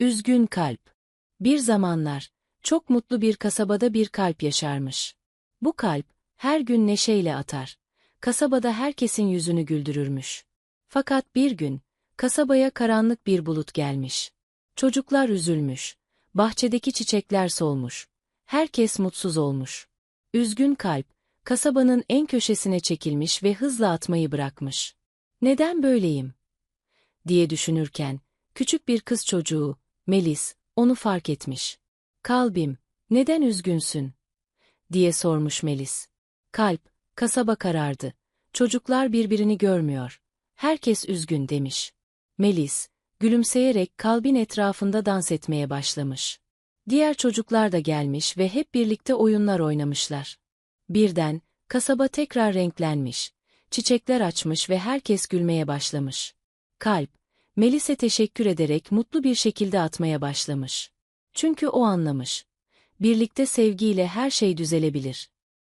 Üzgün kalp. Bir zamanlar, çok mutlu bir kasabada bir kalp yaşarmış. Bu kalp, her gün neşeyle atar. Kasabada herkesin yüzünü güldürürmüş. Fakat bir gün, kasabaya karanlık bir bulut gelmiş. Çocuklar üzülmüş. Bahçedeki çiçekler solmuş. Herkes mutsuz olmuş. Üzgün kalp, kasabanın en köşesine çekilmiş ve hızla atmayı bırakmış. Neden böyleyim? diye düşünürken, küçük bir kız çocuğu, Melis, onu fark etmiş. Kalbim, neden üzgünsün? diye sormuş Melis. Kalp, kasaba karardı. Çocuklar birbirini görmüyor. Herkes üzgün demiş. Melis, gülümseyerek kalbin etrafında dans etmeye başlamış. Diğer çocuklar da gelmiş ve hep birlikte oyunlar oynamışlar. Birden, kasaba tekrar renklenmiş. Çiçekler açmış ve herkes gülmeye başlamış. Kalp, Melis'e teşekkür ederek mutlu bir şekilde atmaya başlamış. Çünkü o anlamış. Birlikte sevgiyle her şey düzelebilir.